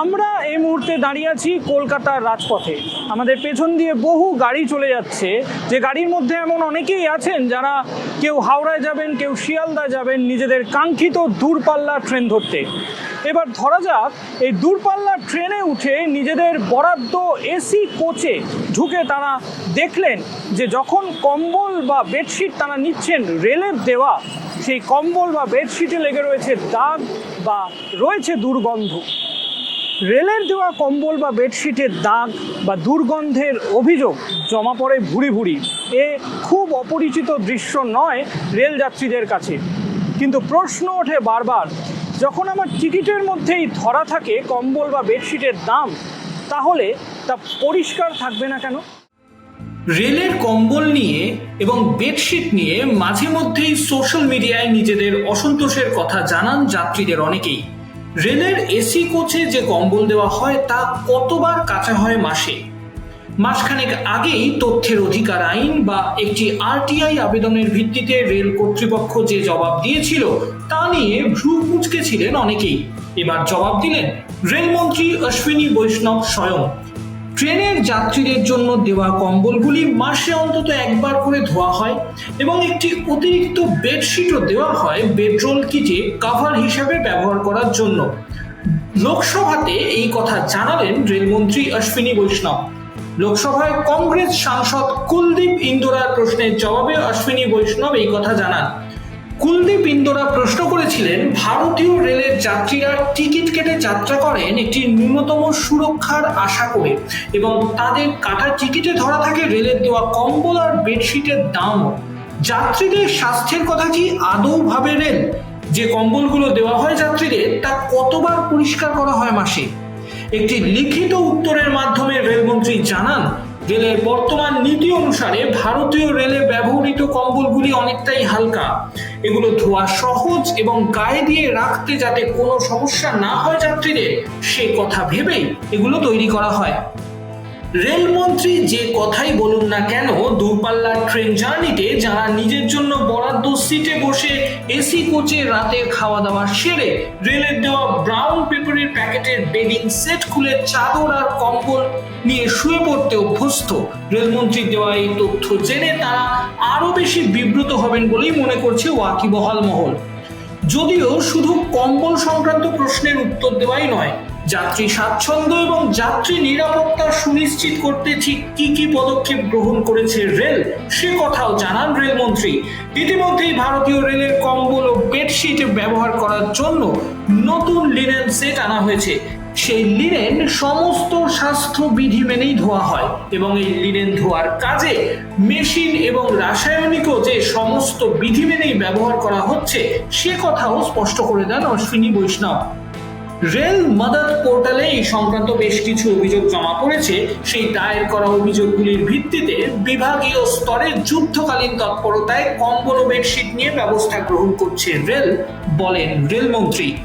আমরা এই মুহূর্তে দাঁড়িয়ে আছি কলকাতার রাজপথে। আমাদের পেছন দিয়ে বহু গাড়ি চলে যাচ্ছে। যে গাড়ির মধ্যে এমন অনেকেই আছেন যারা কেউ হাওড়ায় যাবেন, কেউ শিয়ালদা যাবেন, নিজেদের কাঙ্ক্ষিত দূরপাল্লা ট্রেন ধরতে। এবার ধরা যাক, এই দূরপাল্লার ট্রেনে উঠে নিজেদের বরাদ্দ এসি কোচে ঢুকে তারা দেখলেন যে যখন কম্বল বা বেডশিট তারা নিচ্ছেন রেলের দেওয়া, সেই কম্বল বা বেডশিটে লেগে রয়েছে দাগ বা রয়েছে দুর্গন্ধ। রেলের দেওয়া কম্বল বা বেডশিটের দাগ বা দুর্গন্ধের অভিযোগ জমা পড়ে ভুরি ভুরি এ খুব অপরিচিত দৃশ্য নয় রেল যাত্রীদের কাছে। কিন্তু প্রশ্ন ওঠে বারবার, যখন আমার টিকিটের মধ্যেই ধরা থাকে কম্বল বা বেডশিটের দাম, তাহলে তা পরিষ্কার থাকবে না কেন? রেলের কম্বল নিয়ে এবং বেডশিট নিয়ে মাঝে মধ্যেই সোশ্যাল মিডিয়ায় নিজেদের অসন্তোষের কথা জানান যাত্রীদের অনেকেই। রেলের এসি কোচে যে কম্বল দেওয়া হয়, তা কতবার কাঁচা হয় মাসে? মাসখানেক আগেই তথ্যের অধিকার আইন বা একটি আরটিআই আবেদনের ভিত্তিতে রেল কর্তৃপক্ষ যে জবাব দিয়েছিল, তা নিয়ে ভ্রু কুচকেছিলেন অনেকেই। এবার জবাব দিলেন রেলমন্ত্রী অশ্বিনী বৈষ্ণব স্বয়ং। ট্রেনের যাত্রীদের জন্য দেওয়া কম্বলগুলি মাসে অন্তত একবার করে ধোয়া হয় এবং একটি অতিরিক্ত বেডশিটও দেওয়া হয় বেডরোল কিটে কাভার হিসাবে ব্যবহার করার জন্য। লোকসভাতে এই কথা জানালেন রেলমন্ত্রী অশ্বিনী বৈষ্ণব। লোকসভায় কংগ্রেস সাংসদ কুলদীপ ইন্দোরার প্রশ্নের জবাবে অশ্বিনী বৈষ্ণব এই কথা জানান। কুলদীপ ইন্দোরা প্রশ্ন করেছিলেন, ভারতীয় রেলের যাত্রীরা টিকিট কেটে যাত্রা করেন একটি ন্যূনতম সুরক্ষার আশা করে এবং তাদের কাটা টিকিটে ধরা থাকে রেলের দেওয়া কম্বল আর বেডশিটের দামও যাত্রীদের স্বাস্থ্যের কথা কি আদৌ ভাবে রেল? যে কম্বলগুলো দেওয়া হয় যাত্রীদের, তা কতবার পরিষ্কার করা হয় মাসে? একটি লিখিত উত্তরের মাধ্যমে রেলমন্ত্রী জানান রেলের বর্তমান নীতি অনুসারে ভারতীয় রেলে ব্যবহৃত কম্বলগুলি অনেকটাই হালকা। এগুলো ধোয়া সহজ এবং গায়ে দিয়ে রাখতে যাতে কোনো সমস্যা না হয় যাত্রীদের, সে কথা ভেবেই এগুলো তৈরি করা হয়। রেলমন্ত্রী যে কথাই বলুন না কেন, দূরপাল্লার ট্রেন জার্নিতে যারা নিজের জন্য বরাদ্দ সিটে বসে এসি কোচে রাতের খাওয়া দাওয়া সেরে রেলের দেওয়া ব্রাউন পেপারের প্যাকেটের বেডিং সেট খুলে চাদর আর কম্বল নিয়ে শুয়ে পড়তে অভ্যস্ত। রেলমন্ত্রীর দেওয়া এই তথ্য জেনে তারা আরও বেশি বিব্রত হবেন বলেই মনে করছে ওয়াকিবহাল মহল। যদিও শুধু কম্বল সংক্রান্ত প্রশ্নের উত্তর দেওয়াই নয়, যাত্রী স্বাচ্ছন্দ্য এবং যাত্রী নিরাপত্তা সুনিশ্চিত করতে ঠিক কি কি পদক্ষেপ গ্রহণ করেছে রেল, সে কথাও জানান রেলমন্ত্রী। ইতিমধ্যেই ভারতীয় রেলের কম্বল ও বেডশিট ব্যবহার করার জন্য নতুন লিনেন সেট আনা হয়েছে। সেই লিনেন সমস্ত স্বাস্থ্য বিধি মেনেই ধোয়া হয় এবং এই লিনেন ধোয়ার কাজে মেশিন এবং রাসায়নিকও যে সমস্ত বিধি মেনেই ব্যবহার করা হচ্ছে, সে কথাও স্পষ্ট করে দেন অশ্বিনী বৈষ্ণব। রেল মাদার পোর্টালে এই সংক্রান্ত বেশ কিছু অভিযোগ জমা পড়েছে। সেই দায়ের করা অভিযোগগুলির ভিত্তিতে বিভাগীয় স্তরে যুদ্ধকালীন তৎপরতায় কম্বল বেডশিট নিয়ে ব্যবস্থা গ্রহণ করছে রেল, বলেন রেলমন্ত্রী।